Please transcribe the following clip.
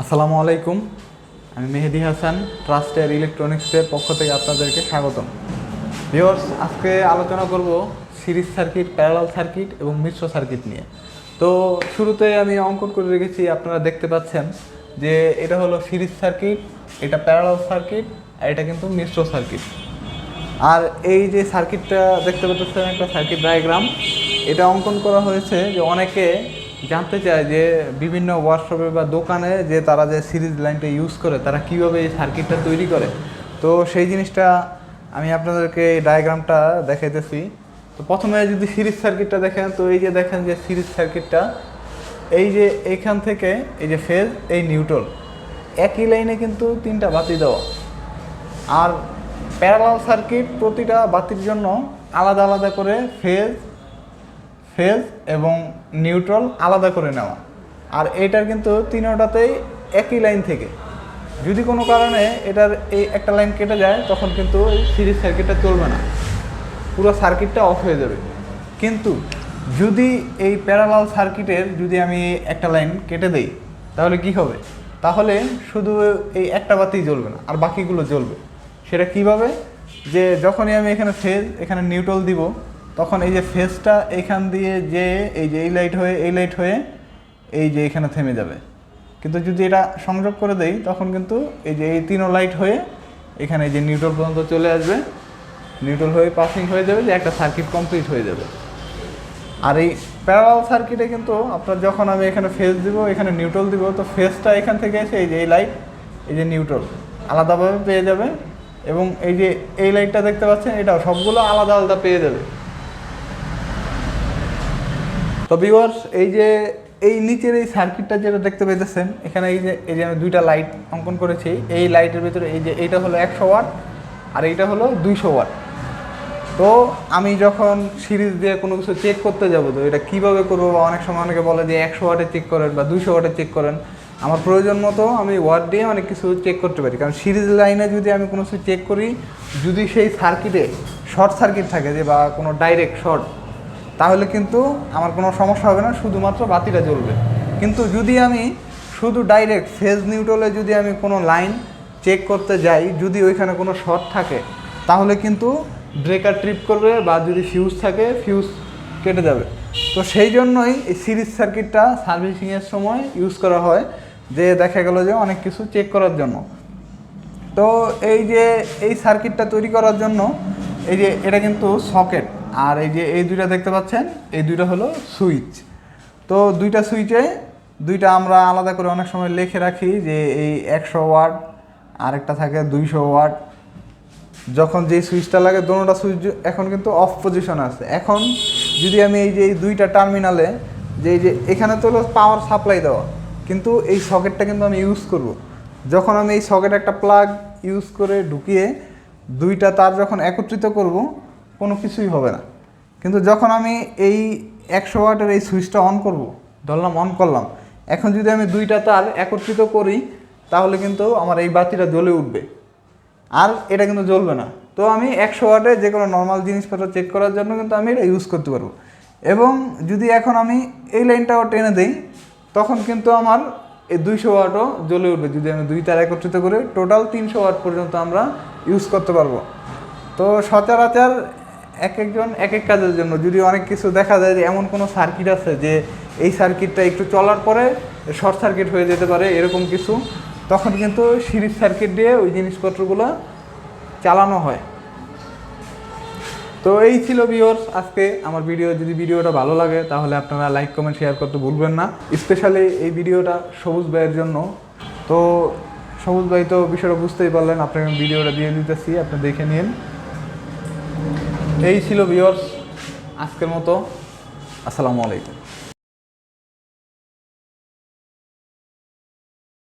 আসসালামু আলাইকুম, আমি মেহেদি হাসান ট্রাস্ট ইলেকট্রনিক্সের পক্ষ থেকে আপনাদেরকে স্বাগতম। ভিওর্স আজকে আলোচনা করব সিরিজ সার্কিট, প্যারালাল সার্কিট এবং মিশ্র সার্কিট নিয়ে। তো শুরুতে আমি অঙ্কন করে রেখেছি, আপনারা দেখতে পাচ্ছেন যে এটা হলো সিরিজ সার্কিট, এটা প্যারালাল সার্কিট, আর এটা কিন্তু মিশ্র সার্কিট। আর এই যে সার্কিটটা দেখতে পাচ্ছেন, একটা সার্কিট ডায়াগ্রাম, এটা অঙ্কন করা হয়েছে যে অনেকে জানতে চাই যে বিভিন্ন ওয়ার্কশপে বা দোকানে যে তারা যে সিরিজ লাইনটা ইউজ করে, তারা কীভাবে এই সার্কিটটা তৈরি করে? তো সেই জিনিসটা আমি আপনাদেরকে এই ডায়াগ্রামটা দেখাইতেছি। তো প্রথমে যদি সিরিজ সার্কিটটা দেখেন, তো এই যে দেখেন যে সিরিজ সার্কিটটা এই যে এইখান থেকে এই যে ফেজ এই নিউট্রল একই লাইনে কিন্তু তিনটা বাতি দেওয়া। আর প্যারালাল সার্কিট প্রতিটা বাতির জন্য আলাদা আলাদা করে ফেজ ফেজ এবং নিউট্রাল আলাদা করে নেওয়া। আর এটার কিন্তু তিনোটাতেই একই লাইন থেকে। যদি কোনো কারণে এটার এই একটা লাইন কেটে যায়, তখন কিন্তু এই সিরিজ সার্কিটটা চলবে না। পুরো সার্কিটটা অফ হয়ে যাবে। কিন্তু যদি এই প্যারালাল সার্কিটের যদি আমি একটা লাইন কেটে দেই, তাহলে কি হবে? তাহলে শুধু এই একটা বাতি জ্বলবে না, আর বাকিগুলো জ্বলবে। সেটা কীভাবে? যে যখনই আমি এখানে ফেজ এখানে নিউট্রাল দিব তখন এই যে ফেসটা এখান দিয়ে যে, এই যে এই লাইট হয়ে, এই লাইট হয়ে, এই যে এখানে থেমে যাবে। কিন্তু যদি এটা সংযোগ করে দেই, তখন কিন্তু এই যে এই তিনও লাইট হয়ে, এখানে যে নিউট্রাল পর্যন্ত চলে আসবে। নিউট্রাল হয়ে পাসিং হয়ে যাবে, যে একটা সার্কিট কমপ্লিট হয়ে যাবে। আর এই প্যারালাল সার্কিটে কিন্তু আপনার যখন আমি এখানে ফেস দিব, এখানে নিউট্রাল দিব, তো ফেসটা এখান থেকে এসে এই যে এই লাইট এই যে নিউট্রাল আলাদাভাবে পেয়ে যাবে। এবং এই যে এই লাইটটা দেখতে পাচ্ছেন, এটাও সবগুলো আলাদা আলাদা পেয়ে যাবে। তো ভিউয়ার্স এই যে, এই নিচের এই সার্কিটটা যেটা দেখতে পেতেছেন এখানে এই যে এই যে আমি দুইটা লাইট অঙ্কন করেছি, এই লাইটের ভিতরে এই যে, এইটা হলো একশো ওয়াট আর এইটা হলো দুইশো ওয়াট তো আমি যখন সিরিজ দিয়ে কোনো কিছু চেক করতে যাব, তো এটা কীভাবে করব বা অনেক সময় অনেকে বলে যে একশো ওয়াটে চেক করেন বা দুইশো ওয়াটে চেক করেন। আমার প্রয়োজন মতো আমি ওয়াট দিয়ে অনেক কিছু চেক করতে পারি। কারণ সিরিজ লাইনে যদি আমি কোনো কিছু চেক করি, যদি সেই সার্কিটে শর্ট সার্কিট থাকে যে বা কোনো ডাইরেক্ট শর্ট তাহলে কিন্তু আমার কোনো সমস্যা হবে না, শুধুমাত্র বাতিটা জ্বলবে। কিন্তু যদি আমি শুধু ডাইরেক্ট ফেজ নিউট্রালে যদি আমি কোনো লাইন চেক করতে যাই, যদি ওইখানে কোনো শর্ট থাকে, তাহলে কিন্তু ব্রেকার ট্রিপ করবে বা যদি ফিউজ থাকে ফিউজ কেটে যাবে। তো সেই জন্যই এই সিরিজ সার্কিটটা সার্ভিসিংয়ের সময় ইউজ করা হয়, যে দেখা গেল যে অনেক কিছু চেক করার জন্য। তো এই যে এই সার্কিটটা তৈরি করার জন্য, এই যে এটা কিন্তু সকেট আর এই যে এই দুইটা দেখতে পাচ্ছেন, এই দুইটা হলো সুইচ। তো দুইটা সুইচে, দুইটা আমরা আলাদা করে অনেক সময় লিখে রাখি যে এই একশো ওয়াট, আরেকটা থাকে দুইশো ওয়াট। যখন যেই সুইচটা লাগে, দোনোটা সুইচ এখন কিন্তু অফ পজিশন আছে। এখন যদি আমি এই যে এই দুইটা টার্মিনালে যে এই যে এখানে তো হলো পাওয়ার সাপ্লাই দেওয়া, কিন্তু এই সকেটটা কিন্তু আমি ইউজ করব। যখন আমি এই সকেট একটা প্লাগ ইউজ করে ঢুকিয়ে, দুইটা তার যখন একত্রিত করব কোনো কিছুই হবে না। কিন্তু যখন আমি এই একশো ওয়াটের এই সুইচটা অন করব, ধরলাম অন করলাম, এখন যদি আমি দুইটা তার একত্রিত করি, তাহলে কিন্তু আমার এই বাতিটা জ্বলে উঠবে। আর এটা কিন্তু জ্বলবে না। তো আমি একশো ওয়াটে যে কোনো নর্মাল জিনিসপত্র চেক করার জন্য কিন্তু আমি এটা ইউজ করতে পারব। এবং যদি এখন আমি এই লাইনটাও টেনে দিই, তখন কিন্তু আমার এই দুইশো ওয়াটও জ্বলে উঠবে। যদি আমি দুই তার একত্রিত করে টোটাল তিনশো ওয়াট পর্যন্ত আমরা ইউজ করতে পারব। তো সচরাচর এক একজন, এক এক কাজের জন্য। যদি অনেক কিছু দেখা যায় যে এমন কোনো সার্কিট আছে যে এই সার্কিটটা একটু চলার পরে শর্ট সার্কিট হয়ে যেতে পারে এরকম কিছু, তখন কিন্তু সিরিজ সার্কিট দিয়ে ওই জিনিসপত্রগুলো চালানো হয়। তো এই ছিল ভিওর্স আজকে আমার ভিডিও যদি ভিডিওটা ভালো লাগে তাহলে আপনারা লাইক কমেন্ট শেয়ার করতে ভুলবেন না। স্পেশালি এই ভিডিওটা সবুজ ভাইয়ের জন্য। তো সবুজ ভাই তো বিষয়টা বুঝতেই পারলেন, আপনাকে ভিডিওটা দিয়ে দিতেছি, আপনি দেখে নিন। এই ছিল ভিওর্স আজকের মতো। আসসালামু আলাইকুম।